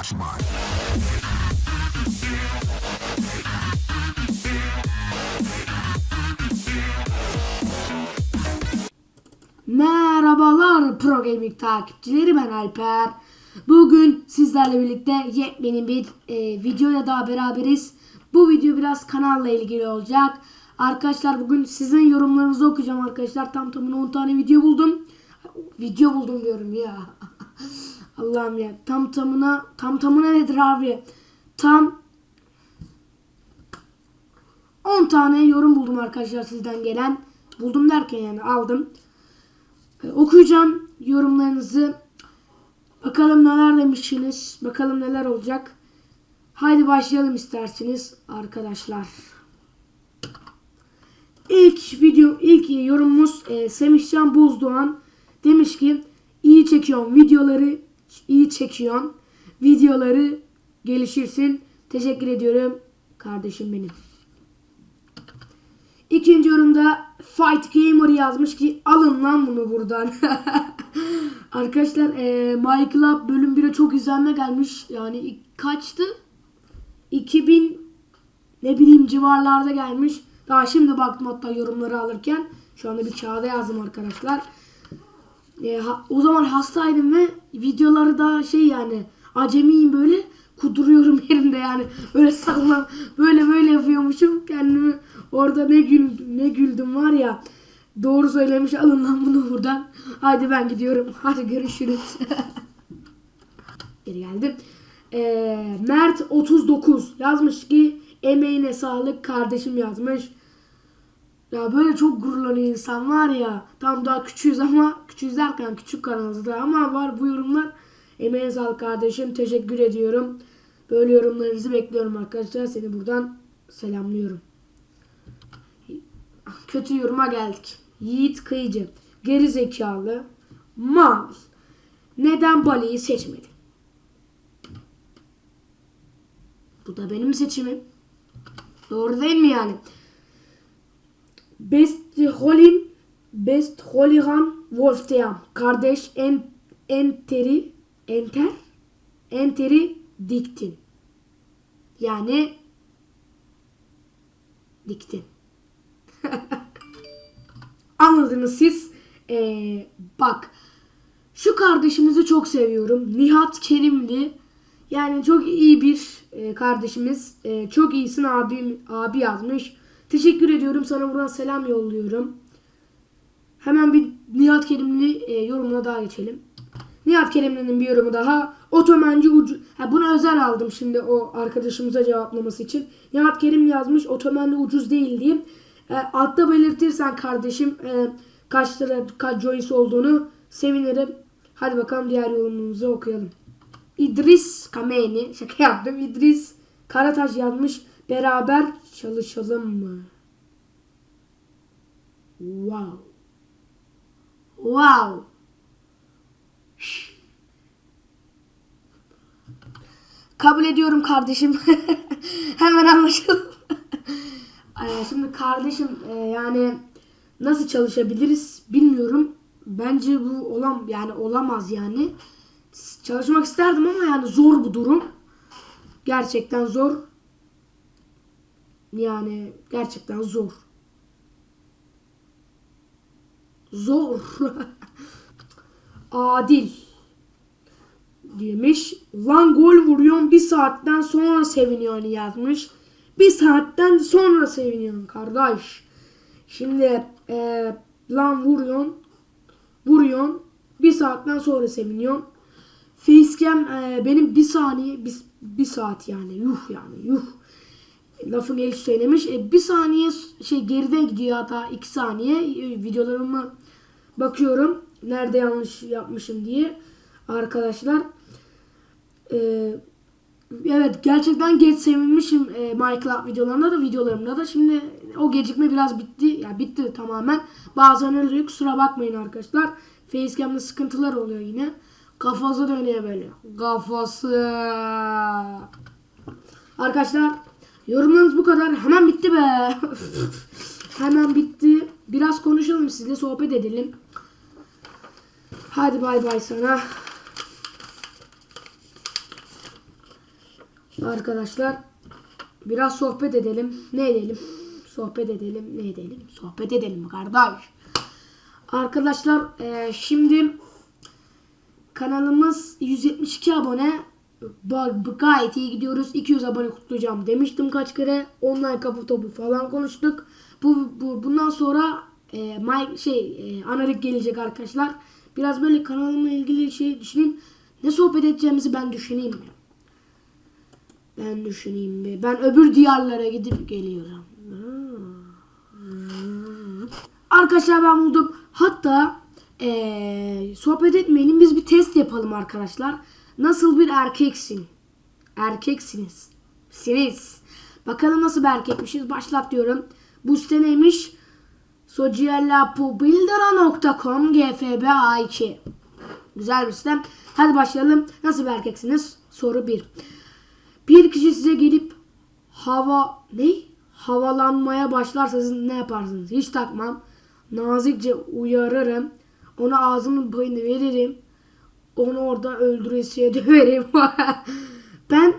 Mine. Merhabalar Pro Gaming takipçileri ben Alper. Bugün sizlerle birlikte yepyeni bir e, videoyla daha beraberiz. Bu video biraz kanalla ilgili olacak. Arkadaşlar bugün sizin yorumlarınızı okuyacağım arkadaşlar. Tam tamına 10 tane video buldum. Video buldum diyorum ya. Allah'ım ya. Tam tamına tam tamına nedir abi? Tam 10 tane yorum buldum arkadaşlar sizden gelen. Buldum derken yani aldım. E, Okuyacağım yorumlarınızı. Bakalım neler demişsiniz. Bakalım neler olacak. Haydi başlayalım isterseniz arkadaşlar. İlk video, ilk yorumumuz e, Semihcan Buzdoğan demiş ki iyi çekiyorsun videoları, iyi çekiyorsun videoları gelişirsin. Teşekkür ediyorum kardeşim benim. İkinci yorumda Fight Gamer yazmış ki alın lan bunu buradan. Arkadaşlar e, My Club bölüm 1'e çok izlenme gelmiş. Yani kaçtı? 2000 ne bileyim civarlarda gelmiş. Daha şimdi baktım hatta yorumları alırken. Şu anda bir kağıda yazdım arkadaşlar. E, ha- o zaman hastaydım ve videoları da şey yani acemiyim böyle kuduruyorum yerimde yani. Böyle sallan böyle böyle yapıyormuşum. Kendimi orada ne gül ne güldüm var ya doğru söylemiş alın lan bunu buradan. Hadi ben gidiyorum. Hadi görüşürüz. Geri geldim. Ee, Mert 39 yazmış ki emeğine sağlık kardeşim yazmış ya böyle çok gururlanıyor insan var ya. Tam daha küçüğüz ama küçüğüz derken küçük kanalımızda ama var bu yorumlar. Emeğe sağlık kardeşim. Teşekkür ediyorum. Böyle yorumlarınızı bekliyorum arkadaşlar. Seni buradan selamlıyorum. Kötü yoruma geldik. Yiğit Kıyıcı. Geri zekalı. Mal. Neden Bali'yi seçmedin? Bu da benim seçimim. Doğru değil mi yani? Best Holin Best Holihan Wolfteam kardeş en enteri enter enteri diktin. Yani diktin. Anladınız siz. Ee, bak şu kardeşimizi çok seviyorum. Nihat Kerimli. Yani çok iyi bir e, kardeşimiz. E, çok iyisin abim abi yazmış. Teşekkür ediyorum. Sana buradan selam yolluyorum. Hemen bir Nihat Kerimli e, yorumuna daha geçelim. Nihat Kerimli'nin bir yorumu daha. Otomenci ucu... Ha, bunu özel aldım şimdi o arkadaşımıza cevaplaması için. Nihat Kerimli yazmış. Otomenli ucuz değil diyeyim. E, altta belirtirsen kardeşim e, kaç lira kaç joins olduğunu sevinirim. Hadi bakalım diğer yorumumuzu okuyalım. İdris Kameni şaka yaptım. İdris Karataş yazmış. Beraber çalışalım mı? Wow. Wow. Kabul ediyorum kardeşim. Hemen anlaşalım. Şimdi kardeşim e, yani nasıl çalışabiliriz bilmiyorum. Bence bu olam yani olamaz yani. Çalışmak isterdim ama yani zor bu durum. Gerçekten zor. Yani gerçekten zor. Zor. Adil demiş. Lan gol vuruyorsun bir saatten sonra seviniyorsun yazmış. Bir saatten sonra seviniyorsun kardeş. Şimdi e, lan vuruyorsun. Vuruyorsun. Bir saatten sonra seviniyorsun. Facecam e, benim bir saniye bir, bir saat yani yuh yani yuh lafın gelişi söylemiş. E, bir saniye şey geride gidiyor hatta iki saniye E, videolarımı bakıyorum nerede yanlış yapmışım diye arkadaşlar. E, evet gerçekten geç sevinmişim e, Minecraft videolarında da videolarımda da. Şimdi o gecikme biraz bitti. Ya bitti tamamen. Bazen oluyor kusura bakmayın arkadaşlar. Facecam'da sıkıntılar oluyor yine. Kafası dönüyor böyle. Kafası. Arkadaşlar yorumlarınız bu kadar. Hemen bitti be. Hemen bitti. Biraz konuşalım sizle sohbet edelim. Hadi bay bay sana. Arkadaşlar biraz sohbet edelim. Ne edelim? Sohbet edelim. Ne edelim? Sohbet edelim kardeş. Arkadaşlar eee, şimdi kanalımız 172 abone. Gayet iyi gidiyoruz. 200 abone kutlayacağım demiştim kaç kere. Online kapı topu falan konuştuk. Bu, bu bundan sonra e, Mike şey e, analik gelecek arkadaşlar. Biraz böyle kanalımla ilgili şey düşüneyim. Ne sohbet edeceğimizi ben düşüneyim. Ben düşüneyim bir. Ben öbür diyarlara gidip geliyorum. Arkadaşlar ben buldum. Hatta eee, sohbet etmeyelim biz bir test yapalım arkadaşlar. Nasıl bir erkeksin? Erkeksiniz. Siniz. Bakalım nasıl bir erkekmişiz. Başlat diyorum. Bu site neymiş? socialapubildera.com gfba2 Güzel bir site. Hadi başlayalım. Nasıl bir erkeksiniz? Soru 1. Bir kişi size gelip hava ne? Havalanmaya başlarsa siz ne yaparsınız? Hiç takmam. Nazikçe uyarırım. Ona ağzımın payını veririm. Onu orada öldüresiye döverim. ben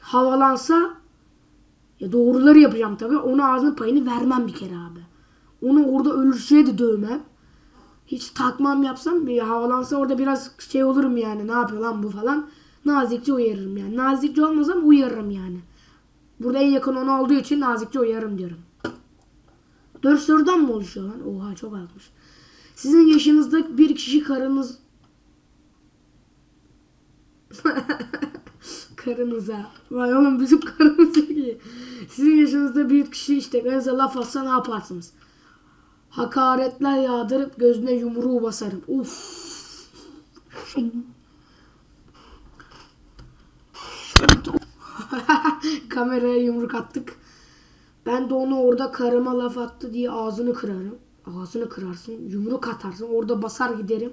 havalansa ya doğruları yapacağım tabii. Ona ağzının payını vermem bir kere abi. Onu orada ölürsüye de dövmem. Hiç takmam yapsam bir havalansa orada biraz şey olurum yani. Ne yapıyor lan bu falan. Nazikçe uyarırım yani. Nazikçe olmasam uyarırım yani. Burada en yakın ona olduğu için nazikçe uyarırım diyorum. Dört sorudan mı oluşuyor lan? Oha çok azmış. Sizin yaşınızda bir kişi karınız... Karınıza. Vay oğlum bizim karımız iyi. Sizin yaşınızda bir kişi işte karınıza laf atsa ne yaparsınız? Hakaretler yağdırıp gözüne yumruğu basarım. Uf. Kameraya yumruk attık. Ben de onu orada karıma laf attı diye ağzını kırarım. Ağzını kırarsın. Yumruk atarsın. Orada basar giderim.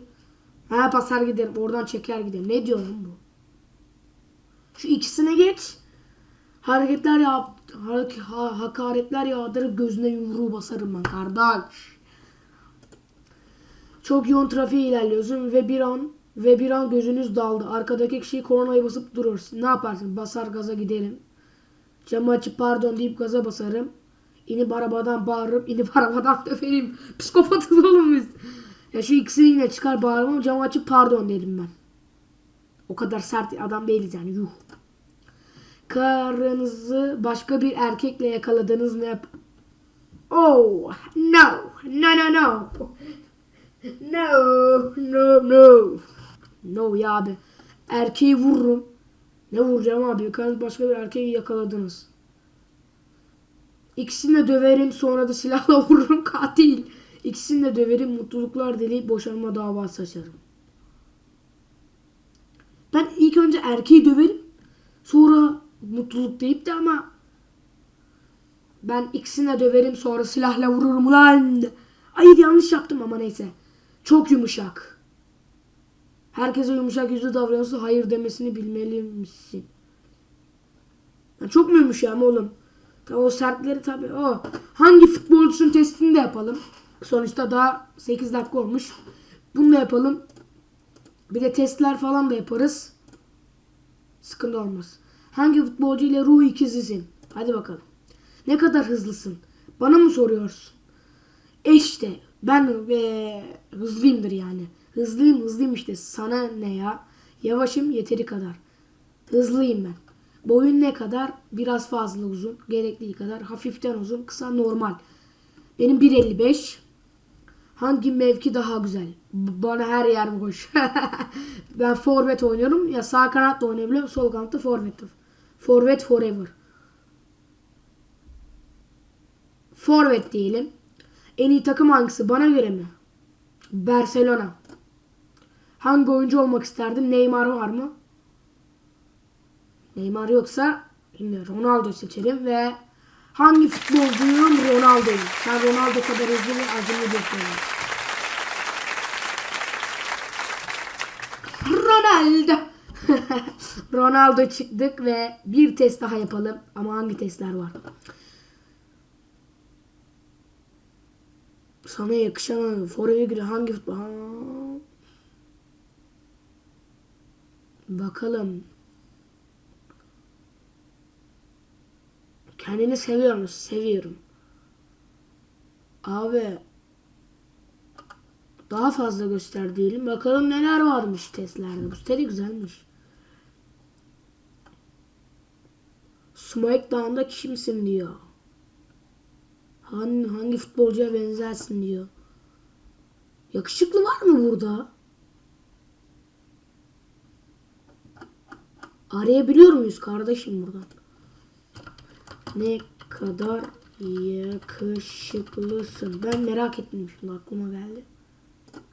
Ha basar giderim. Oradan çeker giderim. Ne diyor bu? Şu ikisine geç. Hareketler yap, ha- hakaretler yağdırıp gözüne yumruğu basarım ben kardeş. Çok yoğun trafiğe ilerliyorsun ve bir an ve bir an gözünüz daldı. Arkadaki kişi kornaya basıp durursun. Ne yaparsın? Basar gaza giderim. Camı açıp pardon deyip gaza basarım. İnip arabadan bağırıp inip arabadan döverim. Psikopatız oğlum biz. Ya şu ikisini yine çıkar bağırmam cam açıp pardon derim ben. O kadar sert adam değiliz yani yuh. Karınızı başka bir erkekle yakaladınız ne yap? Oh no no no no. No no no. No ya abi. Erkeği vururum. Ne vuracağım abi? Karınız başka bir erkeği yakaladınız. İkisini de döverim sonra da silahla vururum katil İkisini de döverim mutluluklar dileyip boşanma davası açarım ben ilk önce erkeği döverim. Sonra mutluluk deyip de ama ben ikisine döverim sonra silahla vururum lan. Hayır yanlış yaptım ama neyse. Çok yumuşak. Herkese yumuşak yüzlü davranıyorsa hayır demesini bilmeli misin? Çok mu yumuşağım oğlum? O sertleri tabii o. Hangi futbolcusun testini de yapalım. Sonuçta daha 8 dakika olmuş. Bunu da yapalım. Bir de testler falan da yaparız. Sıkıntı olmaz. Hangi futbolcu ile ruh ikizisin? Hadi bakalım. Ne kadar hızlısın? Bana mı soruyorsun? E işte ben ve hızlıyımdır yani. Hızlıyım hızlıyım işte. Sana ne ya? Yavaşım yeteri kadar. Hızlıyım ben. Boyun ne kadar? Biraz fazla uzun. Gerektiği kadar. Hafiften uzun. Kısa normal. Benim 1.55. Hangi mevki daha güzel? Bana her yer boş. ben forvet oynuyorum. Ya sağ kanatta oynayabiliyorum. Sol kanatta forvet. Forvet forever. Forvet diyelim. En iyi takım hangisi? Bana göre mi? Barcelona. Hangi oyuncu olmak isterdim? Neymar var mı? Neymar yoksa. Ronaldo seçelim ve hangi futbolcuyum? Ronaldo'yum. Sen Ronaldo kadar hızlı ve acılı bir. Ronaldo. Ronaldo çıktık ve bir test daha yapalım. Ama hangi testler var? Sana yakışan forvete göre hangi futbol? Ha. Bakalım. Kendini seviyor musun? Seviyorum. Abi daha fazla göster diyelim. Bakalım neler varmış testlerde. Bu site güzelmiş. Smackdown'da kimsin diyor. Hangi, hangi futbolcuya benzersin diyor. Yakışıklı var mı burada? Arayabiliyor muyuz kardeşim buradan? Ne kadar yakışıklısın. Ben merak ettim şimdi aklıma geldi.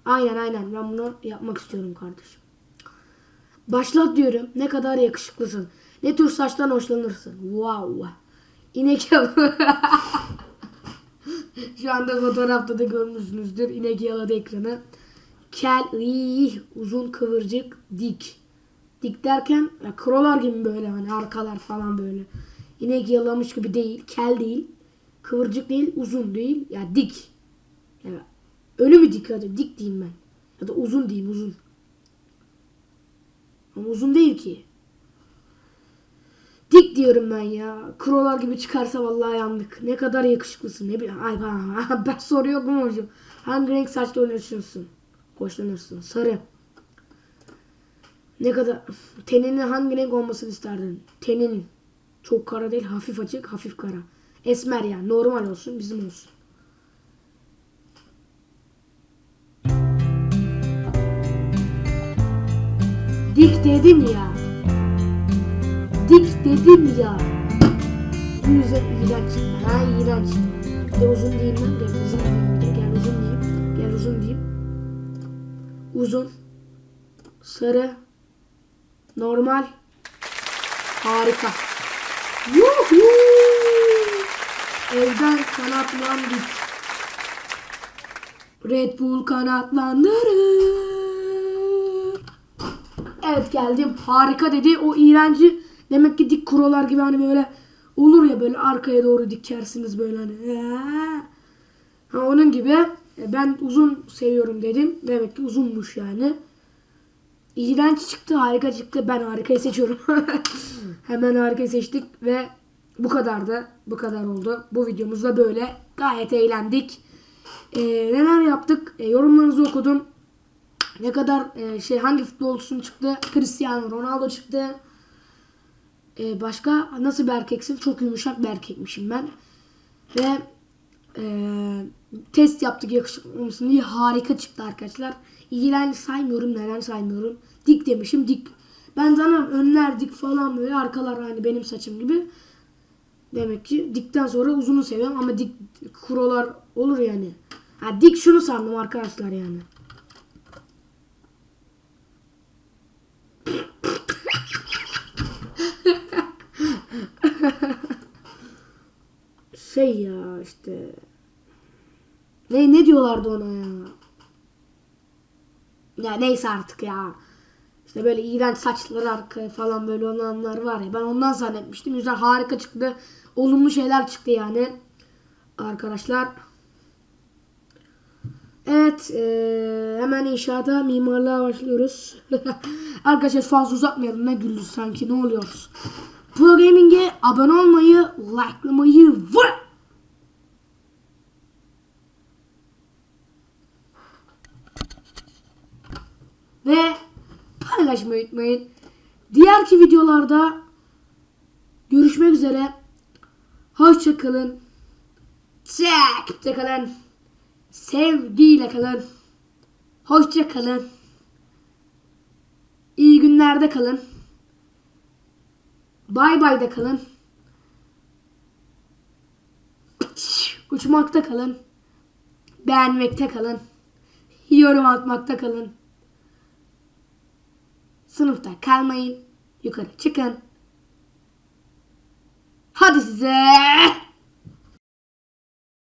Aynen aynen ben bunu yapmak istiyorum kardeşim. Başlat diyorum. Ne kadar yakışıklısın. Ne tür saçtan hoşlanırsın. Wow. İnek yalı. Şu anda fotoğrafta da görmüşsünüzdür. İnek yaladı ekranı. Kel, iyy, uzun kıvırcık, dik. Dik derken ya, krolar gibi böyle hani arkalar falan böyle. İnek yalamış gibi değil. Kel değil. Kıvırcık değil. Uzun değil. Ya dik. Yani önü mü dik hadi dik diyeyim ben. Ya da uzun diyeyim uzun. Ama uzun değil ki. Dik diyorum ben ya. Krolar gibi çıkarsa vallahi yandık. Ne kadar yakışıklısın. Ne bileyim. Ay ben, ben soru yok mu hocam? Hangi renk saçla hoşlanırsın? Hoşlanırsın. Sarı. Ne kadar teninin hangi renk olmasını isterdin? Tenin çok kara değil, hafif açık, hafif kara. Esmer yani normal olsun, bizim olsun. Dik dedim ya. Dik dedim ya. Bu yüzden iğrenç. Ha iğrenç. Bir de uzun diyeyim ben. Gel uzun diyeyim. De gel uzun diyeyim. Gel uzun diyeyim. Uzun. Sarı. Normal. Harika. Yuhu! Evden kanatlan git. Red Bull kanatlandırır. Evet geldim. Harika dedi. O iğrenci demek ki dik kurolar gibi hani böyle olur ya böyle arkaya doğru dikersiniz böyle hani. Ha, onun gibi E, ben uzun seviyorum dedim. Demek ki uzunmuş yani. İğrenç çıktı, harika çıktı. Ben harikayı seçiyorum. Hemen harikayı seçtik ve bu kadar da bu kadar oldu. Bu videomuzda böyle gayet eğlendik. Ee, neler yaptık? Ee, yorumlarınızı okudum. Ne kadar e, şey hangi futbolcusun çıktı? Cristiano Ronaldo çıktı. Ee, başka nasıl bir erkeksin? Çok yumuşak bir erkekmişim ben. Ve e, test yaptık yakışıklı mısın diye harika çıktı arkadaşlar. İğrenç saymıyorum neden saymıyorum. Dik demişim dik. Ben zaten önler dik falan böyle arkalar hani benim saçım gibi. Demek ki dikten sonra uzunu seviyorum ama dik kurolar olur yani. Ha, dik şunu sandım arkadaşlar yani. şey ya işte ne ne diyorlardı ona ya? Ya neyse artık ya. İşte böyle iğrenç saçları arkaya falan böyle olanlar var ya. Ben ondan zannetmiştim. Güzel harika çıktı. Olumlu şeyler çıktı yani. Arkadaşlar. Evet. eee, hemen inşaata mimarlığa başlıyoruz. Arkadaşlar fazla uzatmayalım. Ne güldü sanki. Ne oluyoruz? Pro Gaming'e abone olmayı, likelamayı. Ve paylaşmayı unutmayın. Diğerki videolarda görüşmek üzere. Hoşça kalın. Takipte kalın. Sevgiyle kalın. Hoşça kalın. İyi günlerde kalın. Bay bay da kalın. Uçmakta kalın. Beğenmekte kalın. Yorum atmakta kalın. Sınıfta kalmayın. Yukarı çıkın. Hadi size.